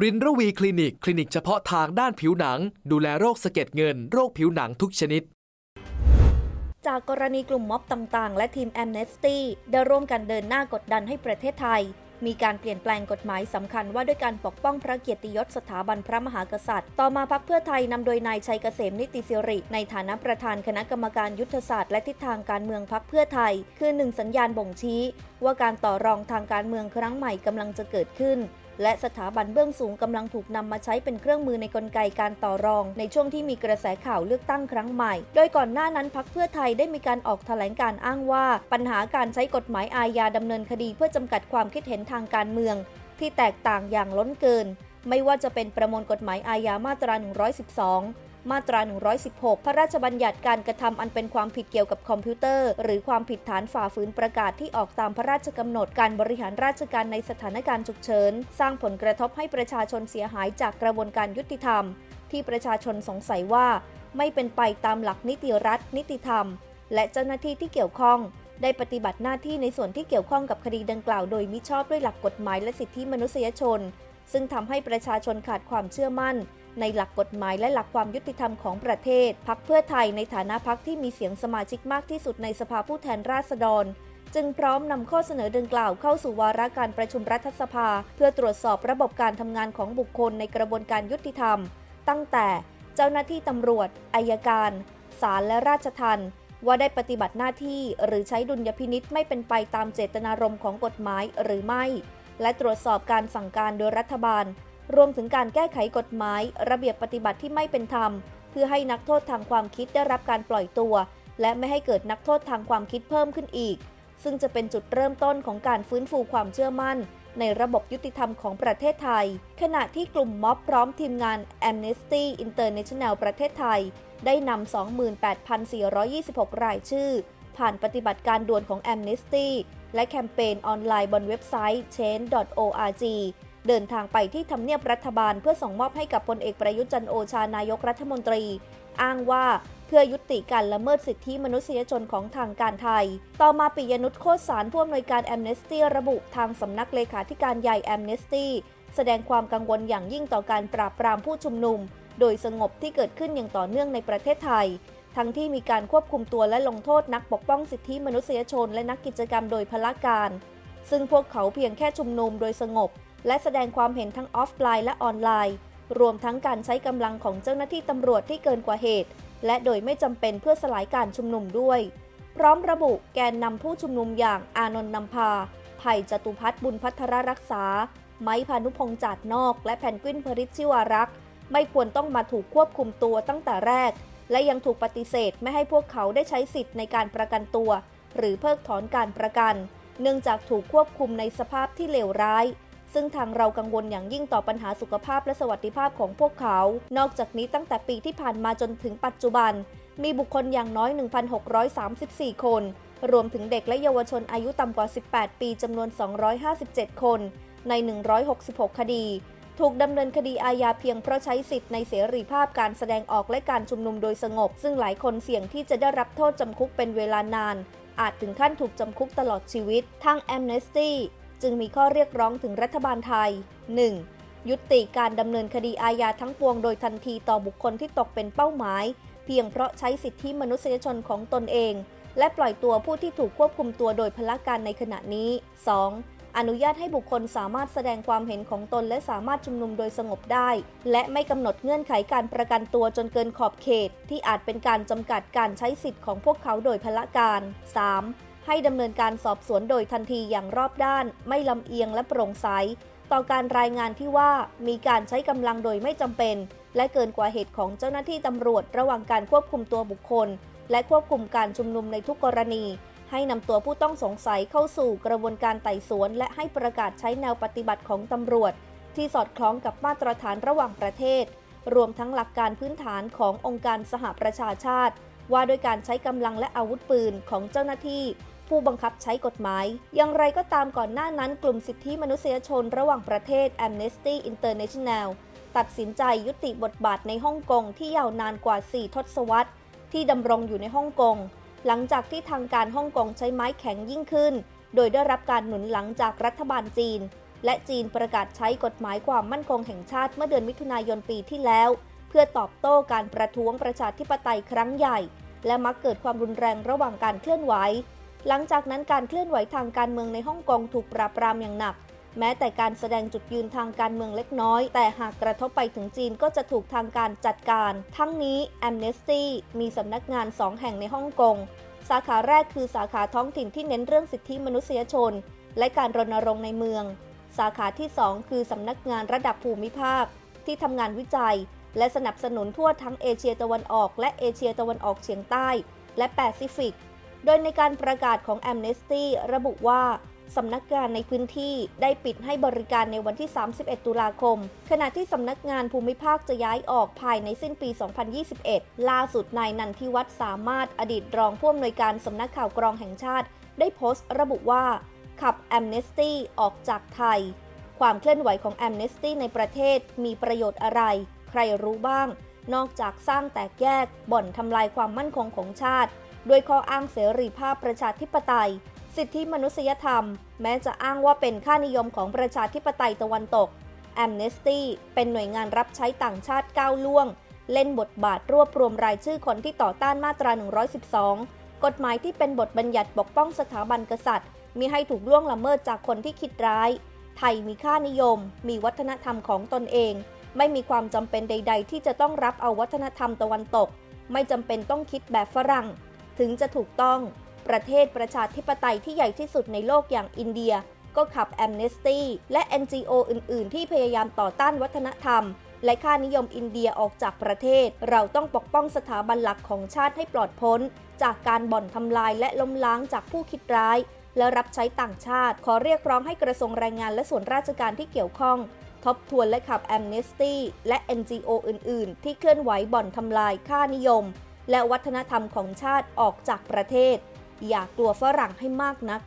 รินระวีคลินิก คลินิกเฉพาะทางด้านผิวหนัง ดูแลโรคสะเก็ดเงิน โรคผิวหนังทุกชนิด จากกรณีกลุ่มม็อบต่างๆ และทีมแอมเนสตี้ได้ร่วมกันเดินหน้ากดดันให้ประเทศไทย มีการเปลี่ยนแปลงกฎหมายสำคัญว่าด้วยการปกป้องพระเกียรติยศสถาบันพระมหากษัตริย์ ต่อมาพักเพื่อไทยนำโดยนายชัยเกษมนิติสิริ ในฐานะประธานคณะกรรมการยุทธศาสตร์และทิศทางการเมืองพักเพื่อไทย คือหนึ่งสัญญาณบ่งชี้ ว่าการต่อรองทางการเมืองครั้งใหม่กำลังจะเกิดขึ้น และสถาบันเบื้องสูงกำลังถูกนำมาใช้เป็นเครื่องมือในกลไกการต่อรอง ในช่วงที่มีกระแสข่าวเลือกตั้งครั้งใหม่ โดยก่อนหน้านั้นพักเพื่อไทยได้มีการออกแถลงการอ้างว่า ปัญหาการใช้กฎหมายอาญาดำเนินคดี เพื่อจำกัดความคิดเห็นทางการเมือง ที่แตกต่างอย่างล้นเกิน ไม่ว่าจะเป็นประมวลกฎหมายอาญามาตรา 112 มาตรา 116 พระราชบัญญัติการกระทำอันเป็นความผิดเกี่ยวกับคอมพิวเตอร์ หรือความผิดฐานฝ่าฝืนประกาศที่ออกตามพระราชกำหนดการบริหารราชการในสถานการณ์ฉุกเฉิน สร้างผลกระทบให้ประชาชนเสียหายจากกระบวนการยุติธรรม ที่ประชาชนสงสัยว่า ไม่เป็นไปตามหลักนิติรัฐ นิติธรรม และเจ้าหน้าที่ที่เกี่ยวข้องได้ปฏิบัติหน้าที่ในส่วนที่เกี่ยวข้องกับคดีดังกล่าวโดยมิชอบด้วยหลักกฎหมายและสิทธิมนุษยชน ซึ่งทำให้ประชาชนขาดความเชื่อมั่น ในหลักกฎหมายและหลักความยุติธรรมของประเทศ พักเพื่อไทยในฐานะพักที่มีเสียงสมาชิกมากที่สุดในสภาผู้แทนราษฎร จึงพร้อมนำข้อเสนอดังกล่าวเข้าสู่วาระการประชุมรัฐสภา เพื่อตรวจสอบระบบการทำงานของบุคคลในกระบวนการยุติธรรม ตั้งแต่เจ้าหน้าที่ตำรวจอายการศาลและราชทัณฑ์ว่าได้ปฏิบัติหน้าที่หรือใช้ดุลยพินิษไม่เป็นไปตามเจตนารมณ์ของกฎหมายหรือไม่ และตรวจสอบการสั่งการโดยรัฐบาล รวมถึงการแก้ไขกฎหมาย ระเบียบปฏิบัติที่ไม่เป็นธรรม เพื่อให้นักโทษทางความคิดได้รับการปล่อยตัว และไม่ให้เกิดนักโทษทางความคิดเพิ่มขึ้นอีก ซึ่งจะเป็นจุดเริ่มต้นของการฟื้นฟูความเชื่อมั่น ในระบบยุติธรรมของประเทศไทย ขณะที่กลุ่มม็อบพร้อมทีมงาน Amnesty International ประเทศไทย ได้นำ 28,426 รายชื่อ ผ่านปฏิบัติการด่วนของ Amnesty และแคมเปญออนไลน์บนเว็บไซต์ change.org เดินทางไปที่ทำเนียบรัฐบาลเพื่อส่งมอบให้กับพลเอกประยุทธ์จันโอชานายกรัฐมนตรี อ้างว่าเพื่อยุติการละเมิดสิทธิมนุษยชนของทางการไทย ต่อมาปิยนุชโคตสารผู้อำนวยการแอมเนสตี้ระบุทางสำนักเลขาธิการใหญ่แอมเนสตี้แสดงความกังวลอย่างยิ่งต่อการปราบปรามผู้ชุมนุม โดยสงบที่เกิดขึ้นอย่างต่อเนื่องในประเทศไทย ทั้งที่มีการควบคุมตัวและลงโทษนักปกป้องสิทธิมนุษยชน และนักกิจกรรมโดยพละการ ซึ่งพวกเขาเพียงแค่ชุมนุมโดยสงบ และแสดงความเห็นทั้งออฟไลน์และออนไลน์ รวมทั้งการใช้กำลังของเจ้าหน้าที่ตำรวจที่เกินกว่าเหตุ และโดยไม่จำเป็นเพื่อสลายการชุมนุมด้วย พร้อมระบุแกนนำผู้ชุมนุมอย่างอานนท์นำพาไผ่จตุพัฒน์บุญพัทรรักษา ไม้พานุพงษ์จาดนอก และแพนกวินพริชชิวารักษ์ไม่ควรต้องมาถูกควบคุมตัวตั้งแต่แรก และยังถูกปฏิเสธไม่ให้พวกเขาได้ใช้สิทธิ์ในการประกันตัว หรือเพิกถอนการประกัน เนื่องจากถูกควบคุมในสภาพที่เลวร้าย ซึ่งทางเรากังวลอย่างยิ่งต่อปัญหาสุขภาพและสวัสดิภาพของพวกเขา นอกจากนี้ตั้งแต่ปีที่ผ่านมาจนถึงปัจจุบัน มีบุคคลอย่างน้อย 1,634 คน รวมถึงเด็กและเยาวชนอายุต่ำกว่า 18 ปีจำนวน 257 คน ใน 166 คดี ถูกดำเนินคดีอาญาเพียงเพราะใช้สิทธิ์ในเสรีภาพการแสดงออกและการชุมนุมโดยสงบ ซึ่งหลายคนเสี่ยงที่จะได้รับโทษจำคุกเป็นเวลานานอาจถึงขั้นถูกจำคุกตลอดชีวิต ทาง Amnesty จึงมีข้อเรียกร้องถึงรัฐบาลไทย 1. ยุติการดำเนินคดีอาญาทั้งปวงโดยทันทีต่อบุคคลที่ตกเป็นเป้าหมาย เพียงเพราะใช้สิทธิมนุษยชนของตนเอง และปล่อยตัวผู้ที่ถูกควบคุมตัวโดยพละการในขณะนี้ 2. อนุญาตให้บุคคลสามารถแสดงความเห็นของตนและสามารถชุมนุมโดยสงบได้ และไม่กำหนดเงื่อนไขการประกันตัวจนเกินขอบเขต ที่อาจเป็นการจำกัดการใช้สิทธิ์ของพวกเขาโดยพละการ 3. ให้ดำเนินการสอบสวนโดยทันทีอย่างรอบด้าน ไม่ลำเอียงและโปร่งใส ต่อการรายงานที่ว่ามีการใช้กำลังโดยไม่จำเป็น และเกินกว่าเหตุของเจ้าหน้าที่ตำรวจระหว่างการควบคุมตัวบุคคล และควบคุมการชุมนุมในทุกกรณี ให้นำตัวผู้ต้องสงสัยเข้าสู่กระบวนการไต่สวน และให้ประกาศใช้แนวปฏิบัติของตำรวจ ที่สอดคล้องกับมาตรฐานระหว่างประเทศ รวมทั้งหลักการพื้นฐานขององค์การสหประชาชาติ ว่าด้วยการใช้กำลังและอาวุธปืนของเจ้าหน้าที่ ผู้บังคับใช้กฎหมาย อย่างไรก็ตามก่อนหน้านั้นกลุ่มสิทธิมนุษยชนระหว่างประเทศ Amnesty International ตัดสินใจยุติบทบาทในฮ่องกงที่ยาวนานกว่า 4 ทศวรรษ ที่ดำรงอยู่ในฮ่องกง หลังจากที่ทางการฮ่องกงใช้ไม้แข็งยิ่งขึ้น โดยได้รับการหนุนหลังจากรัฐบาลจีน และจีนประกาศใช้กฎหมายความมั่นคงแห่งชาติเมื่อเดือนมิถุนายนปีที่แล้ว เพื่อตอบโต้การประท้วงประชาธิปไตยครั้งใหญ่ และมักเกิดความรุนแรงระหว่างการเคลื่อนไหว หลังจากนั้นการเคลื่อนไหวทางการเมืองในฮ่องกงถูกปราบปรามอย่างหนัก แม้แต่การแสดงจุดยืนทางการเมืองเล็กน้อย แต่หากกระทบไปถึงจีนก็จะถูกทางการจัดการ ทั้งนี้ Amnesty มีสำนักงานสองแห่งในฮ่องกง สาขาแรกคือสาขาท้องถิ่นที่เน้นเรื่องสิทธิมนุษยชน และการรณรงค์ในเมือง สาขาที่ 2 คือสำนักงานระดับภูมิภาค ที่ทำงานวิจัย และสนับสนุนทั่วทั้งเอเชียตะวันออก และเอเชียตะวันออกเฉียงใต้ และแปซิฟิก โดยในการประกาศของ Amnesty ระบุว่าสำนักงานในพื้นที่ได้ปิดให้บริการในวันที่ 31 ตุลาคม ขณะที่สำนักงานภูมิภาคจะย้ายออกภายในสิ้นปี 2021 ล่าสุดนายนันทิวัฒน์สามารถอดีตรองผู้อำนวยการสำนักข่าวกรองแห่งชาติ ได้โพสต์ระบุว่า ขับ Amnesty ออกจากไทย ความเคลื่อนไหวของ Amnesty ในประเทศมีประโยชน์อะไร ใครรู้บ้าง นอกจากสร้างแตกแยกบ่อนทำลายความมั่นคงของชาติ ด้วยข้ออ้างเสรีภาพประชาธิปไตย สิทธิมนุษยธรรม แม้จะอ้างว่าเป็นค่านิยมของประชาธิปไตยตะวันตก Amnesty เป็นหน่วยงานรับใช้ต่างชาติก้าวล่วง เล่นบทบาทรวบรวมรายชื่อคนที่ต่อต้านมาตรา 112 กฎหมายที่เป็นบทบัญญัติปกป้องสถาบันกษัตริย์ มีให้ถูกล่วงละเมิดจากคนที่คิดร้าย ไทยมีค่านิยม มีวัฒนธรรมของตนเอง ไม่มีความจำเป็นใด ๆ ที่จะต้องรับเอาวัฒนธรรมตะวันตก ไม่จำเป็นต้องคิดแบบฝรั่ง ถึงจะถูกต้อง ประเทศประชาธิปไตยที่ใหญ่ที่สุดในโลกอย่างอินเดีย ก็ขับ Amnesty และ NGO อื่น ๆ ที่พยายามต่อต้านวัฒนธรรม และค่านิยมอินเดียออกจากประเทศ เราต้องปกป้องสถาบันหลักของชาติให้ปลอดพ้น จากการบ่อนทำลายและล้มล้างจากผู้คิดร้าย และรับใช้ต่างชาติ ขอเรียกร้องให้กระทรวงแรงงานและส่วนราชการที่เกี่ยวข้องทบทวนและขับ Amnesty และ NGO อื่น ๆ ที่เคลื่อนไหวบ่อนทำลายค่านิยม และวัฒนธรรมของชาติออกจากประเทศ อย่ากลัวฝรั่งให้มากนัก